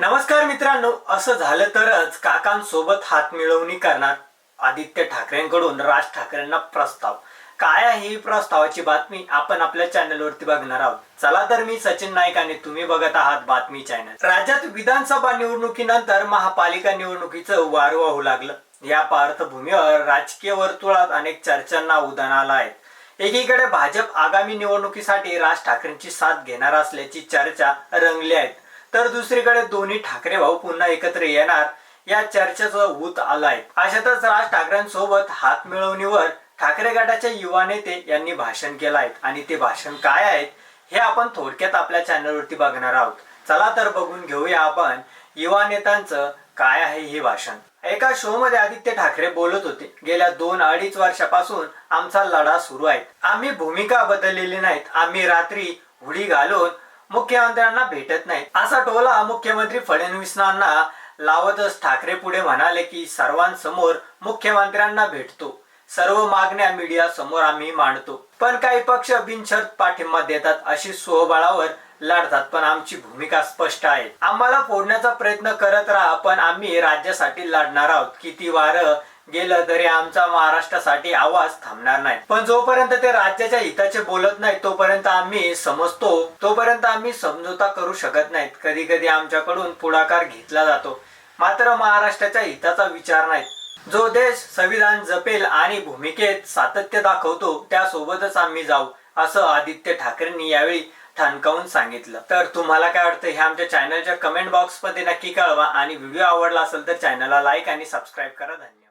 नमस्कार मित्रांनो असं झालं तरच काकांसोबत हात मिळवणी करणार आदित्य ठाकरेंकडून राज ठाकरेंना प्रस्ताव. काय आहे ही प्रस्तावाची बातमी आपण आपल्या चॅनलवरती बघणार आहोत. चला तर मी सचिन नाईक आणि तुम्ही बघत आहात बातमी चॅनल. राज्यात विधानसभा निवडणुकीनंतर महापालिका निवडणुकीचं वार वाहू लागलं. या पार्श्वभूमीवर राजकीय वर्तुळात अनेक चर्चांना उदाहरण आलं आहे. एकीकडे भाजप आगामी निवडणुकीसाठी राज ठाकरेंची साथ घेणार असल्याची चर्चा रंगली आहेत तर दुसरीकडे दोन्ही ठाकरे भाऊ पुन्हा एकत्र येणार या चर्चेचं ऊत आलाय. अशातच राज ठाकरेंसोबत हात मिळवणीवर ठाकरे गटाचे युवा नेते यांनी भाषण केलं आहे आणि ते भाषण काय आहेत हे आपण थोडक्यात आपल्या चॅनलवरती बघणार आहोत. चला तर बघून घेऊया आपण युवा नेत्यांचं काय आहे हे भाषण. एका शो मध्ये आदित्य ठाकरे बोलत होते. गेल्या दोन अडीच वर्षापासून आमचा लढा सुरू आहे. आम्ही भूमिका बदललेली नाहीत. आम्ही रात्री हुडी घालून मुख्यमंत्र्यांना भेटत नाही असा टोला मुख्यमंत्री फडणवीसांना लावतच ठाकरे पुढे म्हणाले की सर्वांसमोर मुख्यमंत्र्यांना भेटतो. सर्व मागण्या मीडिया समोर आम्ही मांडतो. पण काही पक्ष बिनशर्त पाठिंबा देतात अशी स्वबळावर लढतात. पण आमची भूमिका स्पष्ट आहे. आम्हाला फोडण्याचा प्रयत्न करत राहा पण आम्ही राज्यासाठी लढणार आहोत. किती वारं गेलं तरी आमचा महाराष्ट्रासाठी आवाज थांबणार नाही. पण जोपर्यंत ते राज्याच्या हिताचे बोलत नाही तोपर्यंत आम्ही समजतो तोपर्यंत आम्ही समझोता करू शकत नाहीत. कधी कधी आमच्याकडून पुढाकार घेतला जातो. मात्र महाराष्ट्राच्या हिताचा विचार नाही जो देश संविधान जपेल आणि भूमिकेत सातत्य दाखवतो त्यासोबतच आम्ही जाऊ असं आदित्य ठाकरेंनी यावेळी ठणकावून सांगितलं. तर तुम्हाला काय वाटतं? हे आमच्या चॅनलच्या कमेंट बॉक्समध्ये नक्की कळवा. आणि व्हिडिओ आवडला असेल तर चॅनलला लाईक आणि सबस्क्राईब करा. धन्यवाद.